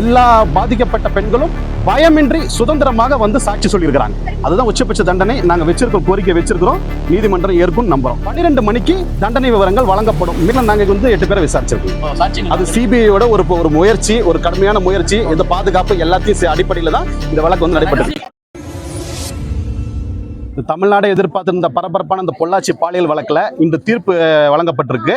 எல்லா பாதிக்கப்பட்ட பெண்களும் பயமின்றி சுதந்திரமாக வந்து சாட்சி சொல்லியிருக்கிறாங்க. அதுதான் உச்சபட்ச தண்டனை. நாங்க வச்சிருக்கோம் கோரிக்கை வச்சிருக்கிறோம். நீதிமன்றம் ஏற்கும் நம்புறோம். பன்னிரெண்டு மணிக்கு தண்டனை விவரங்கள் வழங்கப்படும். மீண்டும் நாங்க வந்து எட்டு பேரை விசாரிச்சிருக்கோம். அது சிபிஐயோட ஒரு ஒரு முயற்சி ஒரு கடுமையான முயற்சி. இந்த பாதுகாப்பு எல்லாத்தையும் அடிப்படையில தான் இந்த வழக்கு வந்து நடைபெற்றது. தமிழ்நாடு எதிர்பார்த்திருந்த பரபரப்பான இந்த பொள்ளாச்சி பாலியல் வழக்குல இன்று தீர்ப்பு வழங்கப்பட்டிருக்கு.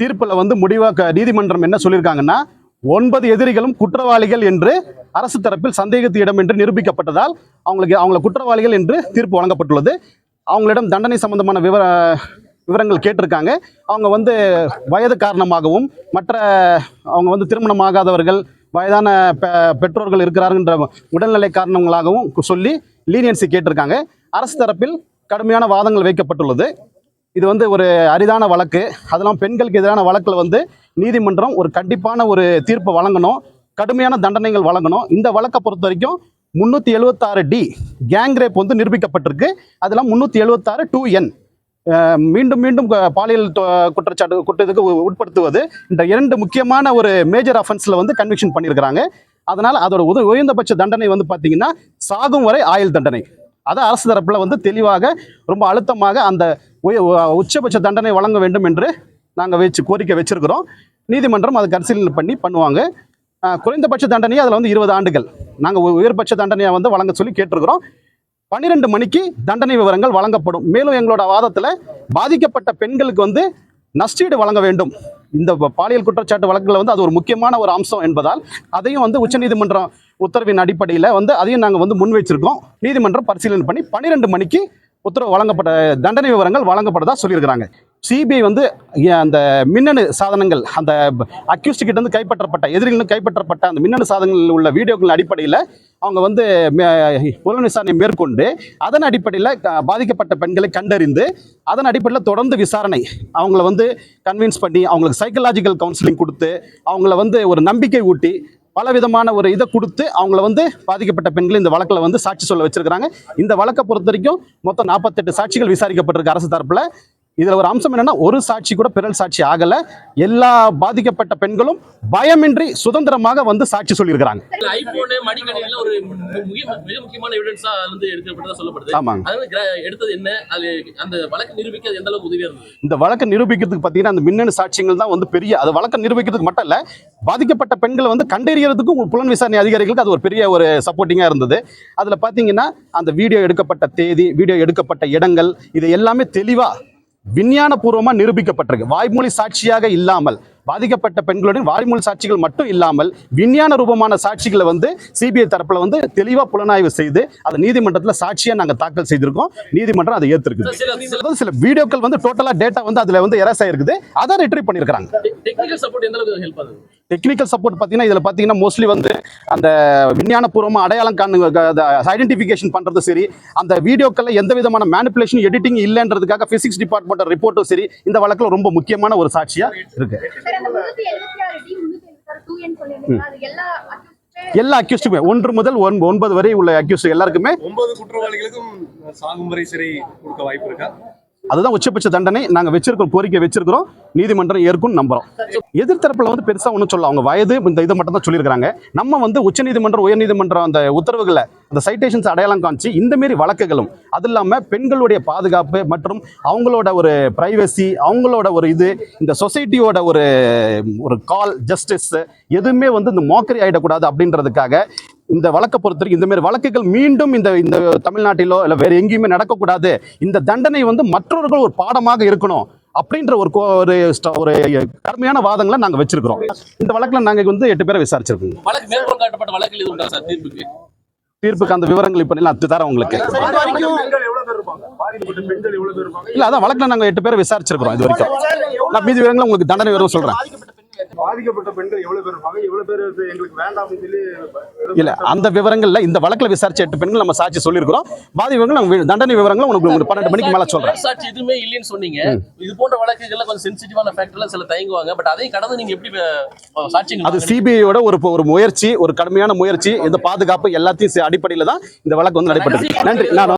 தீர்ப்புல வந்து முடிவாக நீதிமன்றம் என்ன சொல்லியிருக்காங்கன்னா ஒன்பது எதிரிகளும் குற்றவாளிகள் என்று அரசு தரப்பில் சந்தேகத்து இடம் என்று நிரூபிக்கப்பட்டதால் அவங்களுக்கு அவங்கள குற்றவாளிகள் என்று தீர்ப்பு வழங்கப்பட்டுள்ளது. அவங்களிடம் தண்டனை சம்பந்தமான விவர விவரங்கள் கேட்டிருக்காங்க. அவங்க வந்து வயது காரணமாகவும் மற்ற அவங்க வந்து திருமணமாகாதவர்கள் வயதான பெ- பெற்றோர்கள் இருக்கிறாருன்ற உடல்நிலை காரணங்களாகவும் சொல்லி லீனியன்சி கேட்டிருக்காங்க. அரசு தரப்பில் கடுமையான வாதங்கள் வைக்கப்பட்டுள்ளது. இது வந்து ஒரு அரிதான வழக்கு. அதெல்லாம் பெண்களுக்கு எதிரான வழக்கில் வந்து நீதிமன்றம் ஒரு கண்டிப்பான ஒரு தீர்ப்பை வழங்கணும். கடுமையான தண்டனைகள் வழங்கணும். இந்த வழக்கை பொறுத்த வரைக்கும் முந்நூற்றி எழுபத்தாறு டி கேங் ரேப் வந்து நிரூபிக்கப்பட்டிருக்கு. அதெல்லாம் முந்நூற்றி எழுபத்தாறு டூ என் மீண்டும் மீண்டும் பாலியல் குற்றச்சாட்டு குற்றத்துக்கு உ- உட்படுத்துவது இந்த இரண்டு முக்கியமான ஒரு மேஜர் அஃபென்ஸில் வந்து கன்விக்ஷன் பண்ணியிருக்கிறாங்க. அதனால் அதோட உத உயர்ந்தபட்ச தண்டனை வந்து பார்த்தீங்கன்னா சாகும் வரை ஆயுள் தண்டனை. அதை அரசு தரப்பில் வந்து தெளிவாக ரொம்ப அழுத்தமாக அந்த உய- உச்சபட்ச தண்டனை வழங்க வேண்டும் என்று நாங்கள் வச்சு கோரிக்கை வச்சிருக்கிறோம். நீதிமன்றம் அதை பரிசீலனை பண்ணி பண்ணுவாங்க. குறைந்தபட்ச தண்டனையை அதில் வந்து இருபது ஆண்டுகள். நாங்கள் உயர்பட்ச தண்டனையை வந்து வழங்க சொல்லி கேட்டிருக்கிறோம். பன்னிரெண்டு மணிக்கு தண்டனை விவரங்கள் வழங்கப்படும். மேலும் எங்களோட வாதத்தில் பாதிக்கப்பட்ட பெண்களுக்கு வந்து நஷ்டீடு வழங்க வேண்டும். இந்த பாலியல் குற்றச்சாட்டு வழக்குல வந்து அது ஒரு முக்கியமான ஒரு அம்சம் என்பதால் அதையும் வந்து உச்சநீதிமன்றம் உத்தரவின் அடிப்படையில் வந்து அதையும் நாங்கள் வந்து முன் வச்சிருக்கோம். நீதிமன்றம் பரிசீலனை பண்ணி பன்னிரெண்டு மணிக்கு உத்தரவு வழங்கப்பட்ட தண்டனை விவரங்கள் வழங்கப்பட்டதா சொல்லியிருக்கிறாங்க. சிபிஐ வந்து அந்த மின்னணு சாதனங்கள் அந்த அக்யூஸ்ட் கிட்ட இருந்து கைப்பற்றப்பட்ட எதிரிகளும் கைப்பற்றப்பட்ட அந்த மின்னணு சாதனங்களில் உள்ள வீடியோக்கள் அடிப்படையில் அவங்க வந்து மே- புலன் விசாரணை மேற்கொண்டு அதன் அடிப்படையில் க- பாதிக்கப்பட்ட பெண்களை கண்டறிந்து அதன் அடிப்படையில் தொடர்ந்து விசாரணை. அவங்கள வந்து கன்வின்ஸ் பண்ணி அவங்களுக்கு சைக்கலாஜிக்கல் கவுன்சிலிங் கொடுத்து அவங்கள வந்து ஒரு நம்பிக்கை ஊட்டி பல விதமான ஒரு இதை கொடுத்து அவங்கள வந்து பாதிக்கப்பட்ட பெண்கள் இந்த வழக்கில் வந்து சாட்சி சொல்ல வச்சிருக்கிறாங்க. இந்த வழக்கை பொறுத்த வரைக்கும் மொத்தம் நாற்பத்தெட்டு சாட்சிகள் விசாரிக்கப்பட்டிருக்கு அரசு தரப்பில். இதில் ஒரு அம்சம் என்னன்னா ஒரு சாட்சி கூட பிறல் சாட்சி ஆகலை. எல்லா பாதிக்கப்பட்ட பெண்களும் பயமின்றி சுதந்திரமாக வந்து சாட்சி சொல்லியிருக்கிறாங்க. இந்த வழக்கை நிரூபிக்கிறதுக்கு பார்த்தீங்கன்னா அந்த மின்னணு சாட்சியங்கள் தான் வந்து பெரிய அது வழக்கை நிரூபிக்கிறதுக்கு மட்டும் இல்லை பாதிக்கப்பட்ட பெண்களை வந்து கண்டறியறதுக்கும் புலன் விசாரணை அதிகாரிகளுக்கு அது ஒரு பெரிய ஒரு சப்போர்ட்டிங்காக இருந்தது. அதில் பார்த்தீங்கன்னா அந்த வீடியோ எடுக்கப்பட்ட தேதி வீடியோ எடுக்கப்பட்ட இடங்கள் இது எல்லாமே தெளிவாக விஞ்ஞானபூர்வமாக நிரூபிக்கப்பட்டிருக்கு. வாய்மொழி சாட்சியாக இல்லாமல் பாதிக்கப்பட்ட பெண்களுடன் வாய்மொழி சாட்சிகள் மட்டும் இல்லாமல் விஞ்ஞான ரூபமான சாட்சிகளை வந்து சிபிஐ தரப்புல வந்து தெளிவாக புலனாய்வு செய்து அதை நீதிமன்றத்தில் சாட்சியாக நாங்கள் தாக்கல் செய்திருக்கோம். நீதிமன்றம் அதை ஏற்றிருக்குது சில சில அதாவது சில வீடியோக்கள் வந்து டோட்டலா டேட்டா வந்து அதுல வந்து எரஸ் ஆயிருக்குது. அதை ரிட்ரீவ் பண்ணிருக்காங்க டெக்னிக்கல் சப்போர்ட் பார்த்தீங்கன்னா இதில் பார்த்தீங்கன்னா மோஸ்ட்லி வந்து அந்த விஞ்ஞானபூர்வமாக அடையாளம் காணு ஐடென்டிஃபிகேஷன் பண்ணுறது சரி அந்த வீடியோக்களில் எந்த விதமான மேனிப்புலேஷன் எடிட்டிங் இல்லைன்றதுக்காக ஃபிசிக்ஸ் டிபார்ட்மெண்ட் ரிப்போர்ட்டும் சரி இந்த வழக்கில் ரொம்ப முக்கியமான ஒரு சாட்சியாக இருக்கு. சார், அந்த 376 டி, 376 2N சொல்லியிருந்தீங்களா? அது எல்லா அக்யூஸ்டுமே ஒன்று முதல் ஒன் ஒன்பது வரை உள்ள அக்யூஸ்ட் எல்லாருக்குமே ஒன்பது குற்றவாளிகளுக்கும் சாகும் வரை சிறை கொடுக்க வாய்ப்பு இருக்கா? அதுதான் உச்சபட்ச தண்டனை. நாங்கள் வச்சிருக்கோம் கோரிக்கை வச்சிருக்கிறோம். நீதிமன்றம் ஏற்கும் நம்புறோம். எதிர்த்தரப்பில் வந்து பெருசாக ஒன்றும் சொல்ல அவங்க வயது இந்த இதை மட்டும் தான் சொல்லியிருக்காங்க நம்ம வந்து உச்சநீதிமன்றம் உயர்நீதிமன்றம் அந்த உத்தரவுகளை அந்த சைட்டேஷன்ஸ் அடையாளம் காமிச்சு இந்த மாரி வழக்குகளும் அது இல்லாமல் பெண்களுடைய பாதுகாப்பு மற்றும் அவங்களோட ஒரு ப்ரைவசி அவங்களோட ஒரு இது இந்த சொசைட்டியோட ஒரு ஒரு கால் ஜஸ்டிஸ் எதுவுமே வந்து இந்த மோக்கரி ஆயிடக்கூடாது அப்படின்றதுக்காக இந்த வழக்கை பொறுத்த வரைக்கும் இந்த மாதிரி வழக்குகள் மீண்டும் இந்த இந்த தமிழ்நாட்டிலோ இல்லை வேற எங்கேயுமே நடக்கக்கூடாது. இந்த தண்டனை வந்து மற்றவர்கள் ஒரு பாடமாக இருக்கணும் அப்படின்ற ஒரு கோ- ஒரு ஒரு கடுமையான வாதங்களை நாங்கள் வச்சிருக்கிறோம். இந்த வழக்கில் நாங்கள் வந்து எட்டு பேரை விசாரிச்சிருக்கோம். தீர்ப்புக்கு? அந்த விவரங்கள் இப்போ நான் தரேன் உங்களுக்கு. பெண்கள் எவ்வளவு பேர் இருப்பாங்க? பாதிக்கப்பட்ட பெண்கள் எவ்வளவு பேர் இருப்பாங்க? இல்லை அதான் வழக்கில் நாங்கள் எட்டு பேரை விசாரிச்சிருக்கிறோம் இது வரைக்கும். நான் மீதி விவரங்களை உங்களுக்கு தண்டனை விவரம் சொல்கிறேன் பாதிக்கப்பட்ட பெண்கள் எவ்வளவு பேர் இருப்பாங்க? எவ்வளவு பேர் எங்களுக்கு வேண்டாம்னு சொல்லி இல்லை அந்த விவரங்கள்ல இந்த வழக்கில் விசாரிச்ச எட்டு பெண்கள் நம்ம சாட்சி சொல்லியிருக்கிறோம். பாதி விவரங்கள் தண்டனை விவரங்களை உங்களுக்கு உங்களுக்கு பன்னெண்டு மணிக்கு மேலே சொல்கிறேன் சாட்சி எதுவுமே இல்லைன்னு சொன்னீங்க. இது போன்ற வழக்குகள்ல கொஞ்சம் சென்சிட்டிவான ஃபேக்டர்ல சில தயங்குவாங்க. பட் அதையும் கடந்து நீங்க எப்படி சாட்சியங்கள் அது? சிபிஐயோட ஒரு ஒரு முயற்சி ஒரு கடுமையான முயற்சி. இந்த பாதுகாப்பு எல்லாத்தையும் அடிப்படையில் தான் இந்த வழக்கு வந்து நடைபெற்றது நன்றி. நான்